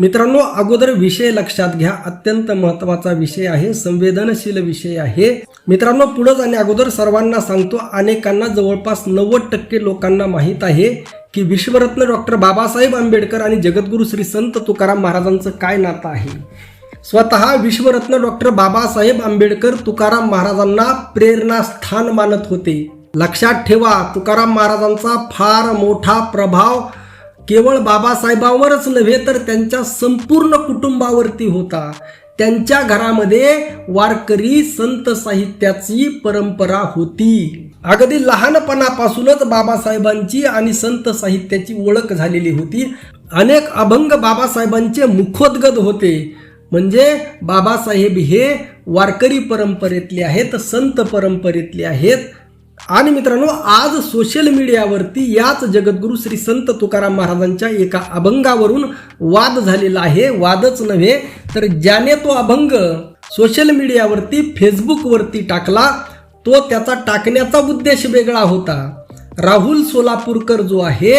मित्रांनो अगोदर विषय लक्षात घ्या. अत्यंत महत्त्वाचा विषय आहे संवेदनशील विषय आहे. मित्रांनो पुढे जाण्या अगोदर सर्वांना सांगतो अनेकांना जवळपास नव्वद टक्के लोकांना माहीत आहे की विश्वरत्न डॉक्टर बाबासाहेब आंबेडकर आणि जगद्गुरू श्री संत तुकाराम महाराजांचं काय नातं आहे? स्वतः विश्वरत्न डॉक्टर बाबासाहेब आंबेडकर तुकाराम महाराजांना प्रेरणास्थान मानत होते. लक्षात ठेवा तुकाराम महाराजांचा फार मोठा प्रभाव केवळ बाबासाहेबांवरच नव्हे तर त्यांच्या संपूर्ण कुटुंबावरती होता. त्यांच्या घरामध्ये वारकरी संत साहित्याची परंपरा होती. अगदी लहानपणापासूनच बाबासाहेबांची आणि संत साहित्याची ओळख झालेली होती. अनेक अभंग बाबासाहेबांचे मुखोद्गत होते. म्हणजे बाबासाहेब हे वारकरी परंपरेतले आहेत संत परंपरेतले आहेत. आणि मित्रांनो आज सोशल मीडियावरती याच जगद्गुरू श्री संत तुकाराम महाराजांच्या एका अभंगावरून वाद झालेला आहे. वादच नव्हे तर ज्याने तो अभंग सोशल मीडियावरती फेसबुकवरती टाकला तो त्याचा टाकण्याचा उद्देश वेगळा होता. राहुल सोलापूरकर जो आहे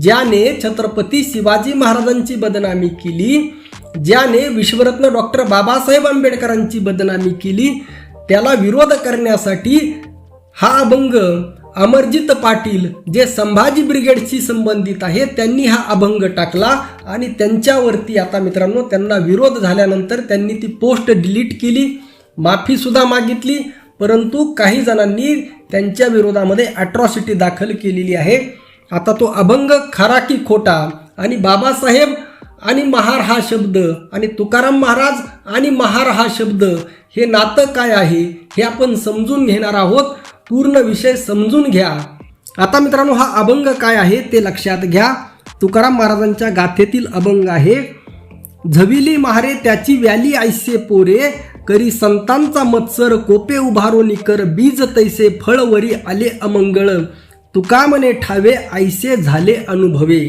ज्याने छत्रपती शिवाजी महाराजांची बदनामी केली ज्याने विश्वरत्न डॉक्टर बाबासाहेब आंबेडकरांची बदनामी केली त्याला विरोध करण्यासाठी हा अभंग अमरजित पाटील जे संभाजी ब्रिगेडशी संबंधित आहे त्यांनी हा अभंग टाकला आणि त्यांच्यावरती आता मित्रांनो त्यांना विरोध झाल्यानंतर त्यांनी ती पोस्ट डिलीट केली माफीसुद्धा मागितली परंतु काही जणांनी त्यांच्या विरोधामध्ये ॲट्रॉसिटी दाखल केलेली आहे. आता तो अभंग खरा की खोटा आणि बाबासाहेब आणि महार हा शब्द आणि तुकाराम महाराज आणि महार हा शब्द हे नातं काय आहे हे आपण समजून घेणार आहोत. पूर्ण विषय समजून घ्या. आता मित्रांनो हा अभंग काय आहे ते लक्षात घ्या. तुकाराम महाराजांच्या गाथेतील अभंग आहे झविली महारे त्याची व्याली ऐसे पोरे करी संतांचा मत्सर कोपे उभारो निकर बीज तैसे फळवरी आले अमंगळ तुका ठावे आयसे झाले अनुभवे.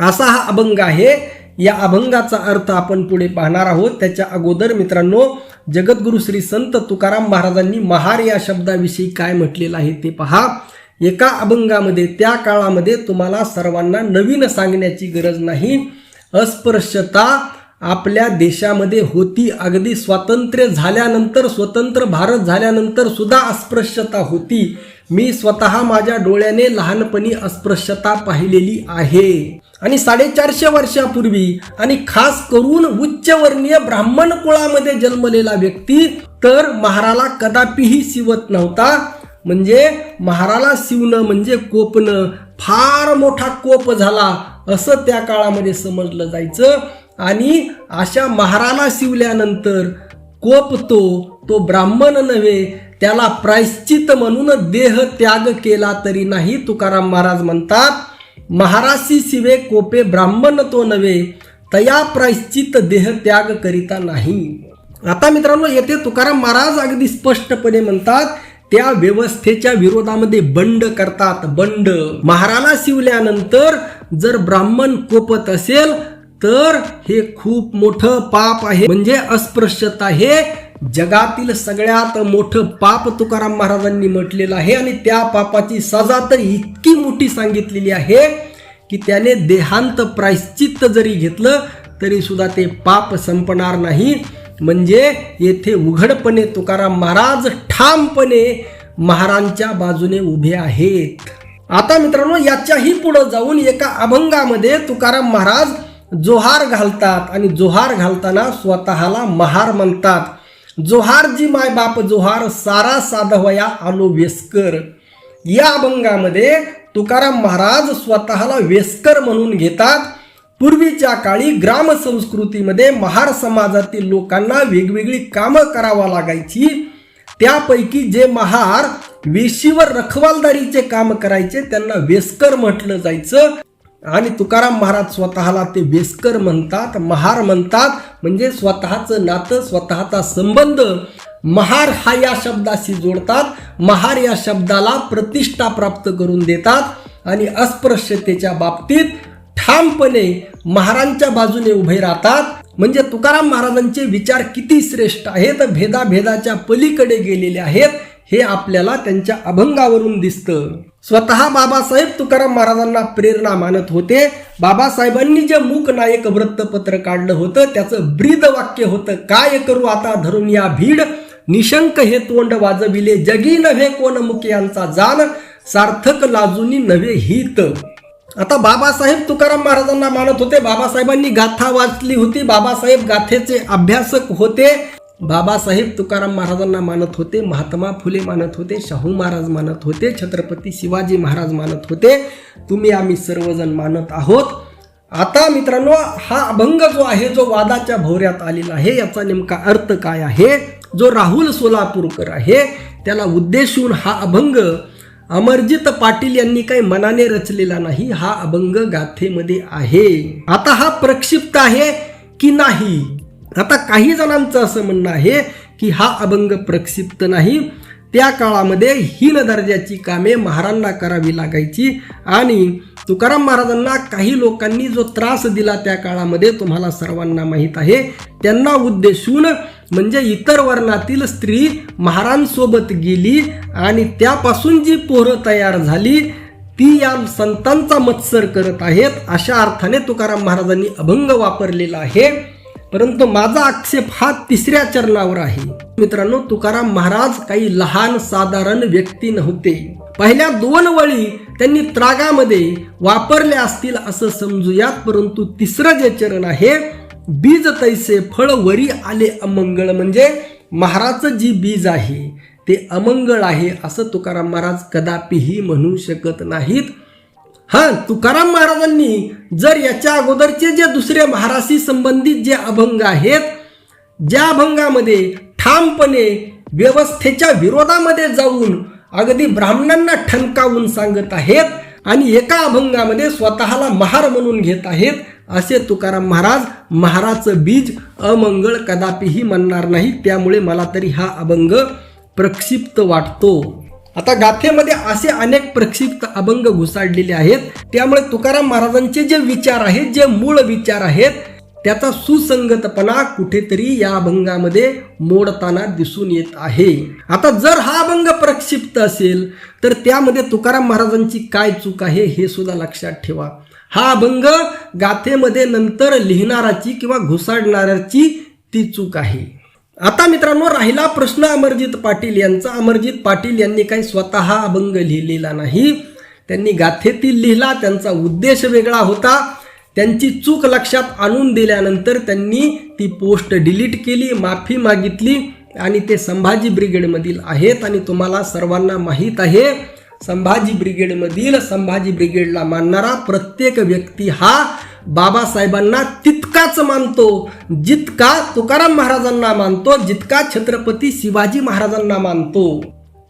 असा हा अभंग आहे. या अभंगाचा अर्थ आपण पुढे पाहणार आहोत. त्याच्या अगोदर मित्रांनो जगद्गुरु श्री संत तुकाराम महाराजांनी महार या शब्दाविषयी काय म्हटलेलं आहे ते पहा. एका अभंगामध्ये त्या काळामध्ये तुम्हाला सर्वांना नवीन सांगण्याची गरज नाही. अस्पृश्यता आपल्या देशामध्ये होती. अगदी स्वातंत्र्य झाल्यानंतर स्वतंत्र भारत झाल्यानंतर सुद्धा अस्पृश्यता होती. मी स्वतः माझ्या डोळ्याने लहानपणी अस्पृश्यता पाहिलेली आहे. आणि साडेचारशे वर्षापूर्वी आणि खास करून उच्चवर्णीय ब्राह्मण कुळामध्ये जन्मलेला व्यक्ती तर महाराला कदापिही शिवत नव्हता. म्हणजे महाराला शिवणं म्हणजे कोपणं. फार मोठा कोप झाला असं त्या काळामध्ये समजलं जायचं. आणि अशा महाराला शिवल्यानंतर कोपतो तो ब्राह्मण नव्हे त्याला प्रायश्चित म्हणून देह त्याग केला तरी नाही तुकाराम महाराज म्हणतात. महाराशी शिवे कोपे ब्राह्मण तो नव्हे तया प्रायश्चित देह त्याग करिता नाही आता मित्रांनो येथे तुकाराम महाराज अगदी स्पष्टपणे म्हणतात त्या व्यवस्थेच्या विरोधामध्ये बंड करतात. बंड महाराला शिवल्यानंतर जर ब्राह्मण कोपत असेल तर हे खूप मोठं पाप आहे. म्हणजे अस्पृश्यता हे जगातील सगळ्यात मोठं पाप तुकाराम महाराजांनी म्हटलेलं आहे आणि त्या पापाची सजा तर इतकी मोठी सांगितलेली आहे की त्याने देहांत प्रायश्चित्त जरी घेतलं तरी सुद्धा ते पाप संपणार नाही. म्हणजे येथे उघडपणे तुकाराम महाराज ठामपणे महारांच्या बाजूने उभे आहेत. आता मित्रांनो याच्याही पुढे जाऊन एका अभंगामध्ये तुकाराम महाराज जोहार घालतात आणि जोहार घालताना स्वतःला महार म्हणतात. जोहार जी माय बाप जोहार सारा साधवया आलो वेस्कर. या अभंगामध्ये तुकाराम महाराज स्वतःला वेस्कर म्हणून घेतात. पूर्वीच्या काळी ग्राम संस्कृतीमध्ये महार समाजातील लोकांना वेगवेगळी कामं करावा लागायची. त्यापैकी जे महार वेशीवर रखवालदारीचे काम करायचे त्यांना वेस्कर म्हटलं जायचं. आणि तुकाराम महाराज स्वतःला ते वेस्कर म्हणतात महार म्हणतात म्हणजे स्वतःचं नातं स्वतःचा संबंध. महार हा या शब्दाशी जोडतात महार या शब्दाला प्रतिष्ठा प्राप्त करून देतात आणि अस्पृश्यतेच्या बाबतीत ठामपणे महारांच्या बाजूने उभे राहतात. म्हणजे तुकाराम महाराजांचे विचार किती श्रेष्ठ आहेत भेदाभेदाच्या पलीकडे गेलेले आहेत. हे आपल्याला त्यांच्या अभंगावरून दिसतं. स्वतः बाबासाहेब तुकाराम महाराजांना प्रेरणा मानत होते. बाबासाहेबांनी जे मूक नायक वृत्तपत्र काढलं होतं त्याचं ब्रीद वाक्य होतं काय करू आता धरून या भीड? निशंक हे तोंड वाजविले जगी नव्हे कोण मुक यांचा जाण सार्थक लाजुनी नव्हे हित. आता बाबासाहेब तुकाराम महाराजांना मानत होते. बाबासाहेबांनी गाथा वाचली होती. बाबासाहेब गाथेचे अभ्यासक होते. बाबासाहेब तुकाराम महाराजांना मानत होते महात्मा फुले मानत होते शाहू महाराज मानत होते छत्रपती शिवाजी महाराज मानत होते. तुम्ही आम्ही सर्वजण मानत आहोत. आता मित्रांनो हा अभंग जो आहे जो वादाच्या भोवऱ्यात आलेला आहे याचा नेमका अर्थ काय आहे? जो राहुल सोलापूरकर आहे त्याला उद्देशून हा अभंग अमरजित पाटील यांनी काही मनाने रचलेला नाही हा अभंग गाथेमध्ये आहे. आता हा प्रक्षिप्त आहे की नाही? आता काही जणांचं असं म्हणणं आहे की हा अभंग प्रक्षिप्त नाही. त्या काळामध्ये हीन दर्जाची कामे महारांना करावी लागायची आणि तुकाराम महाराजांना काही लोकांनी जो त्रास दिला त्या काळामध्ये तुम्हाला सर्वांना माहीत आहे त्यांना उद्देशून म्हणजे इतर वर्णातील स्त्री महारांसोबत गेली आणि त्यापासून जी पोरं तयार झाली ती या संतांचा मत्सर करत आहेत. अशा अर्थाने तुकाराम महाराजांनी अभंग वापरलेला आहे. परंतु माझा आक्षेप हा तिसऱ्या चरणावर आहे. मित्रांनो तुकाराम महाराज काही लहान साधारण व्यक्ती नव्हते. पहिल्या दोन वळी त्यांनी त्रागामध्ये वापरले असतील असं समजूयात परंतु तिसरं जे चरण आहे बीज तैसे फळ वरी आले अमंगळ. म्हणजे महाराजचं जी बीज आहे ते अमंगळ आहे असं तुकाराम महाराज कदापिही म्हणू शकत नाहीत. हां तुकाराम महाराजांनी जर याच्या अगोदरचे जे दुसरे महाराशी संबंधित जे अभंग आहेत ज्या अभंगामध्ये ठामपणे व्यवस्थेच्या विरोधामध्ये जाऊन अगदी ब्राह्मणांना ठणकावून सांगत आहेत आणि एका अभंगामध्ये स्वतःला महार म्हणून घेत आहेत असे तुकाराम महाराज महाराचं बीज अमंगळ कदापिही म्हणणार नाही त्यामुळे मला तरी हा अभंग प्रक्षिप्त वाटतो. आता गाथेमध्ये असे अनेक प्रक्षिप्त अभंग घुसाडलेले आहेत. त्यामुळे तुकाराम महाराजांचे जे विचार आहेत जे मूळ विचार आहेत त्याचा सुसंगतपणा कुठेतरी या अभंगामध्ये मोडताना दिसून येत आहे. आता जर हा अभंग प्रक्षिप्त असेल तर त्यामध्ये तुकाराम महाराजांची काय चूक आहे हे सुद्धा लक्षात ठेवा. हा अभंग गाथेमध्ये नंतर लिहिणाराची किंवा घुसाडणाऱ्याची ती चूक आहे. आता मित्रांनो राहिला प्रश्न अमरजित पाटील यांचा. अमरजित पाटील यांनी काही स्वतः अभंग लिहिलेला नाही. त्यांनी गाथेतील लिहिला त्यांचा उद्देश वेगळा होता. त्यांची चूक लक्षात आणून दिल्यानंतर त्यांनी ती पोस्ट डिलीट केली माफी मागितली आणि ते संभाजी ब्रिगेडमधील आहेत आणि तुम्हाला सर्वांना माहीत आहे संभाजी ब्रिगेडमधील संभाजी ब्रिगेडला मानणारा प्रत्येक व्यक्ती हा बाबासाहेबांना तितकाच मानतो जितका तुकाराम महाराजांना मानतो जितका छत्रपती शिवाजी महाराजांना मानतो.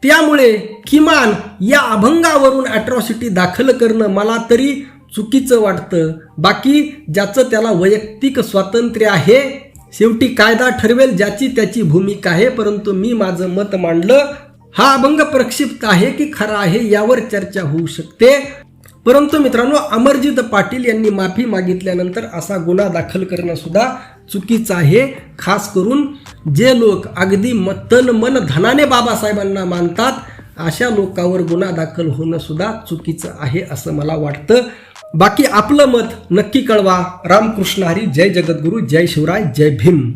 त्यामुळे किमान या अभंगावरून ॲट्रॉसिटी दाखल करणं मला तरी चुकीचं वाटतं. बाकी ज्याचं त्याला वैयक्तिक स्वातंत्र्य आहे शेवटी कायदा ठरवेल ज्याची त्याची भूमिका आहे परंतु मी माझं मत मांडलं हा अभंग प्रक्षिप्त आहे की खरा आहे यावर चर्चा होऊ शकते. परंतु मित्रांनो अमरजित पाटील यांनी माफी मागितल्यानंतर असा गुन्हा दाखल करणं सुद्धा चुकीचं आहे. खास करून जे लोक अगदी म- तन मन धनाने बाबासाहेबांना मानतात अशा लोकांवर गुन्हा दाखल होणं सुद्धा चुकीचं आहे असं मला वाटतं. बाकी आपलं मत नक्की कळवा. रामकृष्ण हरी जय जगद्गुरू जय शिवराय जय भीम.